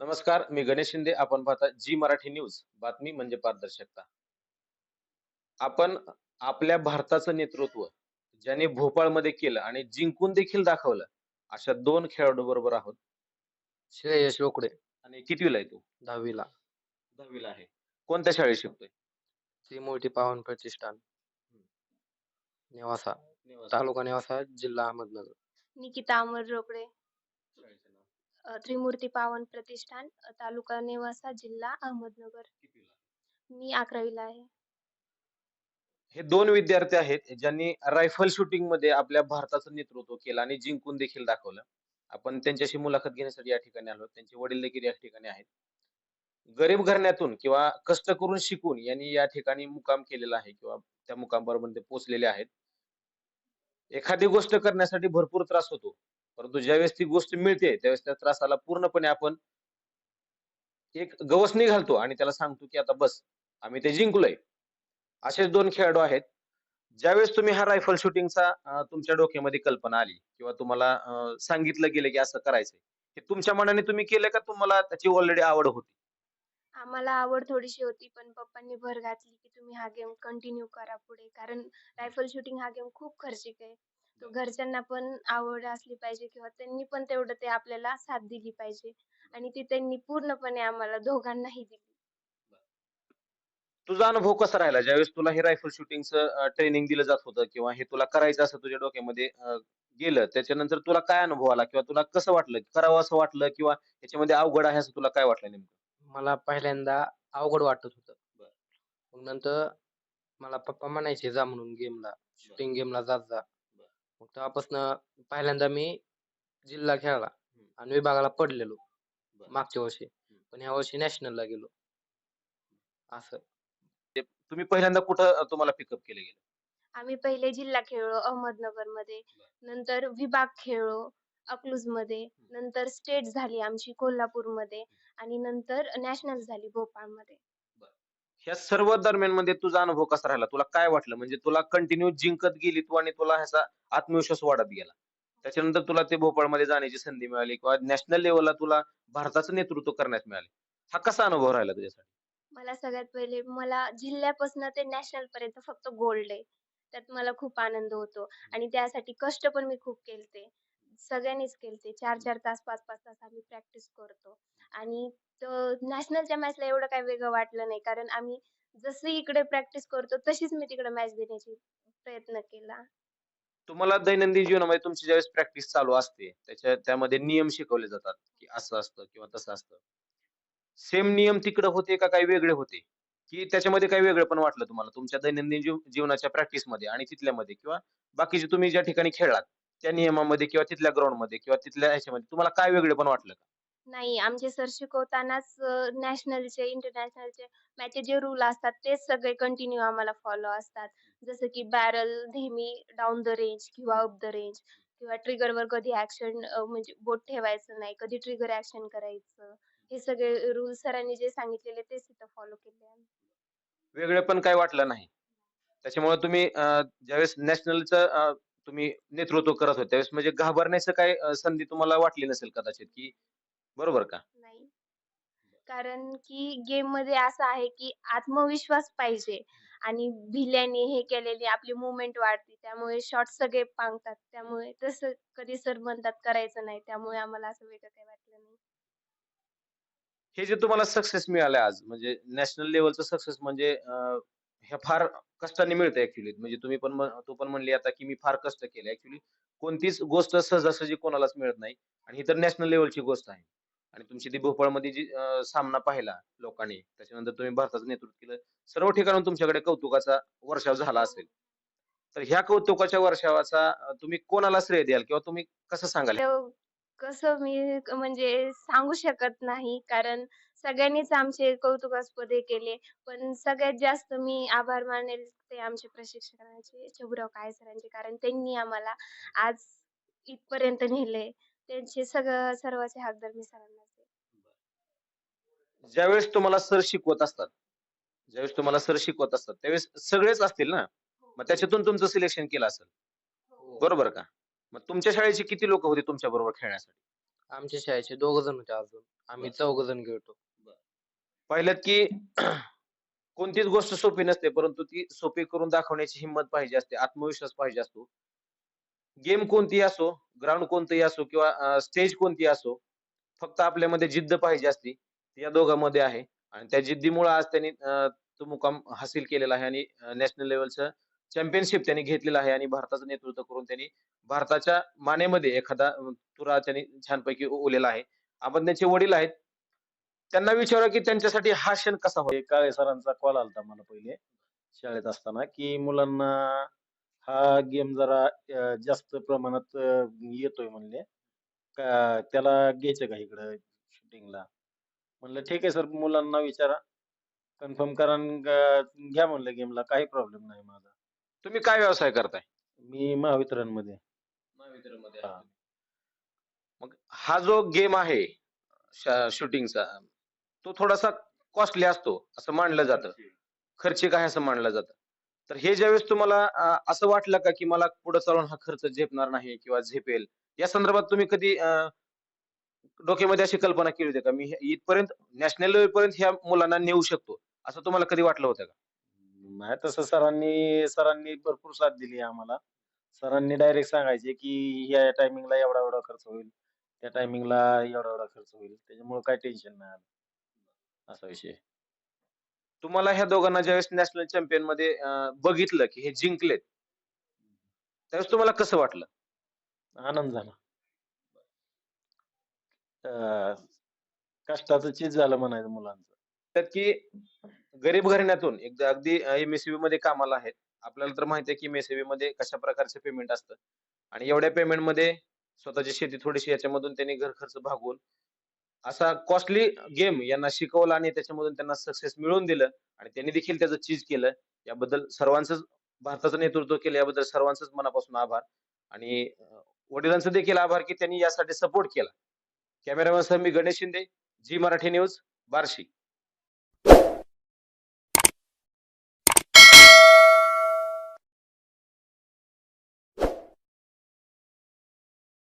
नमस्कार मी गणेश शिंदे. आपण पाहता जी मराठी न्यूज. बातमी म्हणजे पारदर्शकता. आपण आपल्या भारताचं नेतृत्व ज्याने भोपाळमध्ये केलं आणि जिंकून देखील दाखवलं अशा दोन खेळाडू बरोबर आहोत. श्रेयश रोकडे आणि कितवीला आहे तू? दहावीला. दहावीला आहे. कोणत्या शाळेत शिकतोय? त्रिमूर्ती पावन प्रतिष्ठान. नेवासा. तालुका नेवासा जिल्हा अहमदनगर. निकिता अमर रोकडे. त्रिमूर्ती पावन प्रतिष्ठान तालुका नेवासा जिल्हा अहमदनगर. मी अकरावीला आहे. हे दोन विद्यार्थी आहेत ज्यांनी रायफल शूटिंगमध्ये आपल्या भारताचं नेतृत्व केलं आणि जिंकून देखील दाखवलं. आपण त्यांच्याशी मुलाखत घेण्यासाठी या ठिकाणी आलो. त्यांचे वडील देखील या ठिकाणी आहेत. गरीब घराण्यातून किंवा कष्ट करून शिकून यांनी या ठिकाणी मुकाम केलेला आहे किंवा त्या मुकाम बरोबर ते म्हणजे पोचलेले आहेत. एखादी गोष्ट करण्यासाठी भरपूर त्रास होतो. परंतु ज्यावेळेस ती गोष्ट मिळते त्यावेळेस त्या त्रासाला पूर्णपणे आपण एक गवसणी घालतो आणि त्याला सांगतो की आता बस आम्ही ते जिंकलोय. असेच दोन खेळाडू आहेत. ज्यावेळेस तुम्ही हा रायफल शूटिंगचा तुमच्या डोक्यामध्ये कल्पना आली किंवा तुम्हाला सांगितलं गेलं की असं करायचंय हे तुमच्या मनाने तुम्ही केलं का तुम्हाला त्याची ऑलरेडी आवड होती? आम्हाला आवड थोडीशी होती पण पप्पांनी भर घातली की तुम्ही हा गेम कंटिन्यू करा पुढे. कारण रायफल शूटिंग हा गेम खूप खर्चिक आहे. घरच्यांना पण आवड असली पाहिजे किंवा त्यांनी पण तेवढं ते आपल्याला साथ दिली पाहिजे आणि ती त्यांनी पूर्णपणे आम्हाला दोघांनाही दिली. तुझा अनुभव कसा राहिला? ज्यावेळेस तुला हे रायफल शूटिंगचं ट्रेनिंग दिलं जात होतं किंवा हे तुला करायचं असं तुझ्या डोक्यामध्ये गेलं त्याच्यानंतर तुला काय अनुभव आला किंवा तुला कसं वाटलं? करावं असं वाटलं किंवा याच्यामध्ये अवघड आहे असं तुला काय वाटलं नेमकं? मला पहिल्यांदा अवघड वाटत होतं. बर. मग नंतर मला पप्पा म्हणायचे जा म्हणून गेमला शूटिंग गेमला जात जा. मग तेव्हापासून पहिल्यांदा मी जिल्हा खेळला आणि विभागाला पडलेलो मागच्या वर्षी. पण ह्या वर्षी नॅशनलला गेलो. असं. तुम्ही पहिल्यांदा कुठं अं, तुम्हाला पिकअप केलं गेलं? आम्ही पहिले जिल्हा खेळलो अहमदनगरमध्ये नंतर विभाग खेळलो अकलूजमध्ये नंतर स्टेट झाली आमची कोल्हापूरमध्ये आणि नंतर नॅशनल झाली भोपाळमध्ये ह्या सर्व दरम्यानमध्ये तुझा अनुभव कसा राहिला? तुला काय वाटलं? म्हणजे तुला कंटिन्यू जिंकत गेली तू आणि तुला ह्याचा आत्मविश्वास वाढत गेला. त्याच्यानंतर तुला ते भोपाळमध्ये जाण्याची संधी मिळाली किंवा नॅशनल लेवलला तुला भारताचं नेतृत्व करण्यात मिळाले. हा कसा अनुभव राहिला तुझ्यासाठी? मला सगळ्यात पहिले मला जिल्ह्यापासून ते नॅशनल पर्यंत फक्त गोल्ड आहे. त्यात मला खूप आनंद होतो. आणि त्यासाठी कष्ट पण मी खूप केलते. सगळ्यांनीच केलते. चार चार तास पाच पाच तास आम्ही प्रॅक्टिस करतो. आणि नॅशनलच्या मॅचला एवढं काही वेगळं वाटलं नाही. कारण आम्ही जशी इकडे प्रॅक्टिस करतो तशीच मी तिकडे मॅच देण्याची प्रयत्न केला. तुम्हाला दैनंदिन जीवनामध्ये तुमची ज्यावेळेस प्रॅक्टिस चालू असते त्याच्या त्यामध्ये नियम शिकवले जातात की असं असतं किंवा तसं असतं. सेम नियम तिकडे होते का काही वेगळे होते? की त्याच्यामध्ये काही वेगळं पण वाटलं तुम्हाला तुमच्या दैनंदिन जीवनाच्या प्रॅक्टिसमध्ये आणि तिथल्यामध्ये किंवा बाकीचे तुम्ही ज्या ठिकाणी खेळलात? त्या नियमामध्ये किंवा तिथल्या ग्राउंडमध्ये किंवा तिथल्या ह्याच्यामध्ये तुम्हाला काय वेगळे पण वाटलं का? नाही आमचे सर शिकवतानाच नॅशनलचे इंटरनॅशनलचे मॅचचे जे रूल असतात तेच सगळे कंटिन्यू आम्हाला फॉलो असतात. जसं की बॅरल नेहमी डाऊन द रेंज किंवा अप द रेंज किंवा ट्रिगरवर कधी ऍक्शन म्हणजे बोट ठेवायचं नाही कधी ट्रिगर ऍक्शन करायचं. हे सगळे रूल सरांनी जे सांगितलेले तेच इथं फॉलो केले वेगळे पण काही वाटलं नाही. त्याच्यामुळे तुम्ही अं, ज्यावेळेस नॅशनलचं तुम्ही नेतृत्व करत होते. त्यावेळेस म्हणजे घाबरण्याचं काय अं, संधी तुम्हाला वाटली नसेल कदाचित की बरोबर का? नाही. कारण की गेममध्ये असं आहे की आत्मविश्वास पाहिजे आणि भिल्याने हे केलेली आपली मुवमेंट वाढते. त्यामुळे शॉट सगळे पांगतात. त्यामुळे तसं कधी सर म्हणतात करायचं नाही. त्यामुळे आम्हाला असं वेगळं काही वाटलं नाही. हे जे तुम्हाला सक्सेस मिळालं आज म्हणजे नॅशनल लेवलचं सक्सेस म्हणजे अं, ह्या फार कष्टाने मिळतं ऍक्च्युली म्हणजे तुम्ही पण तू पण म्हणली आता की मी फार कष्ट केले ऍक्च्युली कोणतीच गोष्ट सहजासहजी कोणालाच मिळत नाही. आणि ही तर नॅशनल लेवलची गोष्ट आहे. आणि तुमची ती भोपाळमध्ये जी सामना पाहिला लोकांनी त्याच्यानंतर तुम्ही भारताचं नेतृत्व केलं. सर्व ठिकाणून तुमच्याकडे कौतुकाचा वर्षाव झाला असेल. तर ह्या कौतुकाच्या वर्षावाचा तुम्ही कोणाला श्रेय द्याल किंवा तुम्ही कसं सांगाल? कसं मी म्हणजे सांगू शकत नाही. कारण सगळ्यांनीच आमचे कौतुकास्पद हे केले. पण सगळ्यात जास्त मी आभार मानेल ते आमचे प्रशिक्षकांचे शंभूराव काळे सरांचे. कारण त्यांनी आम्हाला आज इथपर्यंत नेले. त्यांचे सगळं सर्वाचे हकदार मी सरांनाच आहे. ज्यावेळेस तुम्हाला सर शिकवत असतात ज्यावेळेस तुम्हाला सर शिकवत असतात त्यावेळेस सगळेच असतील ना? मग त्याच्यातून तुमचं सिलेक्शन केलं असेल. बरोबर का? मग तुमच्या शाळेचे किती लोक होते तुमच्या बरोबर खेळण्यासाठी? आमच्या शाळेचे दोघ जण होते अजून. आम्ही चौघ जण गेलो पाहिलं की कोणतीच गोष्ट सोपी नसते परंतु ती सोपी करून दाखवण्याची हिंमत पाहिजे असते आत्मविश्वास पाहिजे असतो. गेम कोणतीही असो ग्राउंड कोणतंही असो किंवा स्टेज कोणती असो फक्त आपल्यामध्ये जिद्द पाहिजे असती या दोघांमध्ये आहे. आणि त्या जिद्दीमुळे आज त्यांनी तो मुकाम हासिल केलेला आहे आणि नॅशनल लेवलचं चॅम्पियनशिप त्यांनी घेतलेला आहे आणि भारताचं नेतृत्व करून त्यांनी भारताच्या मानेमध्ये एखादा तुरा त्यांनी छानपैकी ओलेला आहे. आपण त्यांचे वडील आहेत. त्यांना विचारा की त्यांच्यासाठी हा क्षण कसा होईल काळे सरांचा कॉल आलता मला पहिले शाळेत असताना की मुलांना हा गेम जरा जास्त प्रमाणात येतोय म्हणले. त्याला घ्यायचं का इकडं शूटिंगला म्हणलं ठीक आहे सर मुलांना विचारा. कन्फर्म करा ग- घ्या म्हणलं गेमला काही प्रॉब्लेम नाही माझा. तुम्ही काय व्यवसाय करताय? मी महावितरणमध्ये. हा. मग हा जो गेम आहे शूटिंगचा तो थोडासा कॉस्टली असतो असं मानलं जातं. खर्चिक आहे असं मानलं जातं. तर हे ज्यावेळेस तुम्हाला अं, असं वाटलं का की मला पुढे चालून हा खर्च झेपणार नाही किंवा झेपेल या संदर्भात तुम्ही कधी अं, डोक्यामध्ये अशी कल्पना केली होती का? मी हे- इथपर्यंत नॅशनल लेवल पर्यंत ह्या मुलांना नेऊ शकतो असं तुम्हाला कधी वाटलं होतं का? नाही तसं सरांनी सरांनी भरपूर साथ दिली आम्हाला. सरांनी डायरेक्ट सांगायचे की या टायमिंगला एवढा एवढा खर्च होईल. त्या टायमिंगला एवढा एवढा खर्च होईल. त्याच्यामुळे काही टेन्शन नाही आलं. असा विषय तुम्हाला ह्या दोघांना ज्यावेळेस नॅशनल चॅम्पियनमध्ये अं, बघितलं की हे जिंकलेत त्यावेळेस तुम्हाला कसं वाटलं? आनंद झाला. अं, कष्टाचं चीज झालं म्हणायचं मुलांचं. तर की गरीब घराण्यातून एकदा अगदी एमएससीबी मध्ये कामाला आहेत. आपल्याला तर माहिती आहे की एमएससीबी मध्ये कशा प्रकारचे पेमेंट असतं. आणि एवढ्या पेमेंटमध्ये स्वतःची शेती थोडीशी याच्यामधून त्यांनी घर खर्च भागवून असा कॉस्टली गेम यांना शिकवला आणि त्याच्यामधून त्यांना सक्सेस मिळवून दिलं आणि त्यांनी देखील त्याचं चीज केलं. याबद्दल सर्वांचंच भारताचं नेतृत्व केलं याबद्दल सर्वांचंच मनापासून आभार. आणि वडिलांचं देखील आभार की त्यांनी यासाठी सपोर्ट केला. कॅमेरामॅन सर मी गणेश शिंदे जी मराठी न्यूज बार्शी